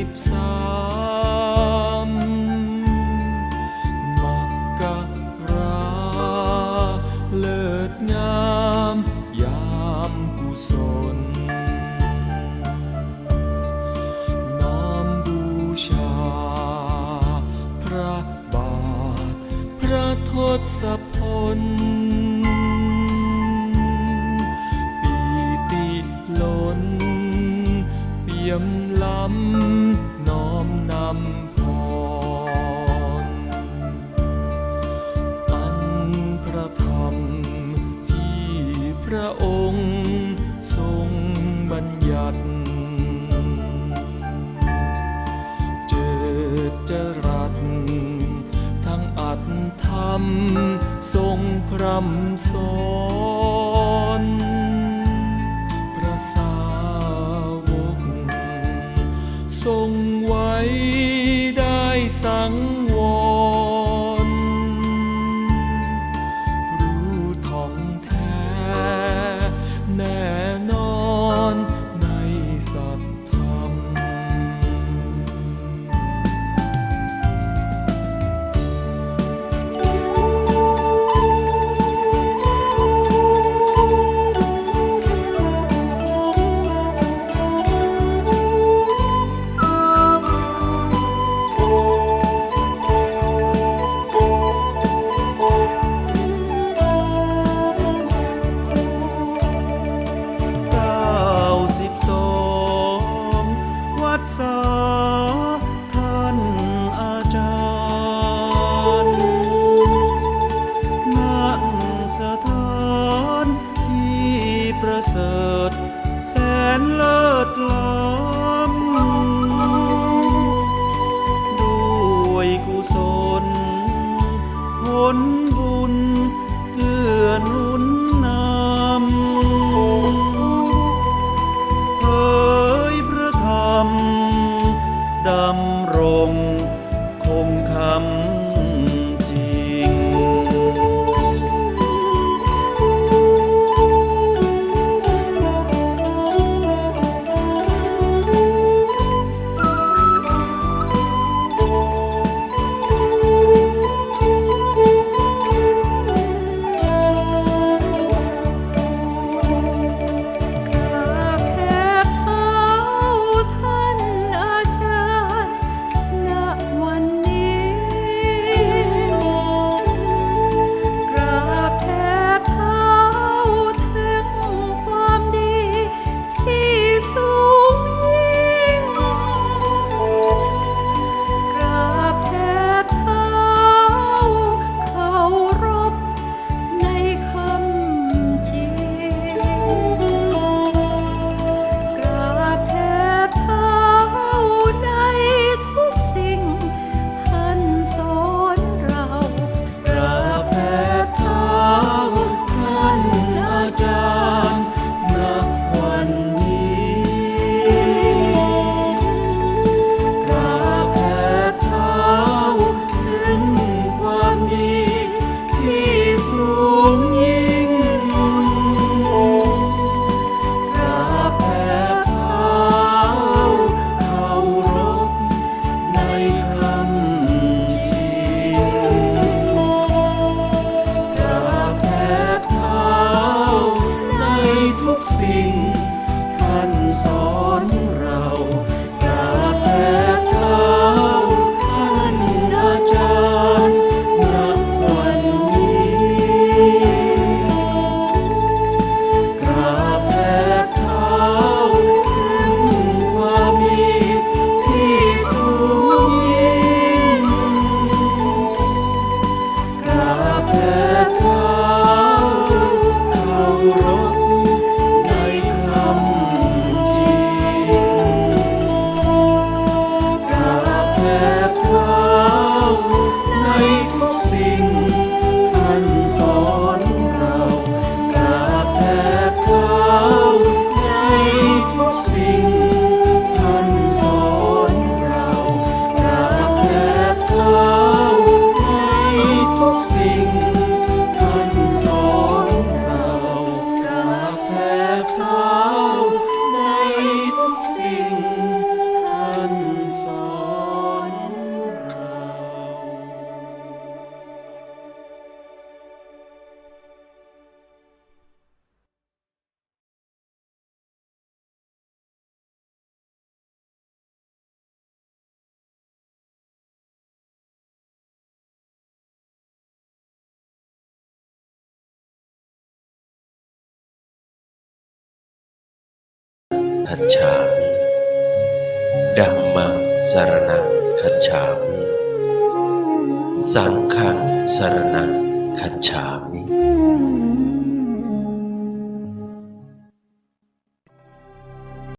สิบสามมักกะราเลิศงามยามกุศลน้อมบูชา พระบาท พระทศพลปีติล้นเปี่ยมล้ำ ระองค์ทรงบัญญัติเจิดจรัสทั้งอัตธรรม ทรงพรำสอนพระสาวก ทรงไว้ คัจฉามิดัมมังสารนังคัจฉามิ สังฆังสารนังคัจฉามิ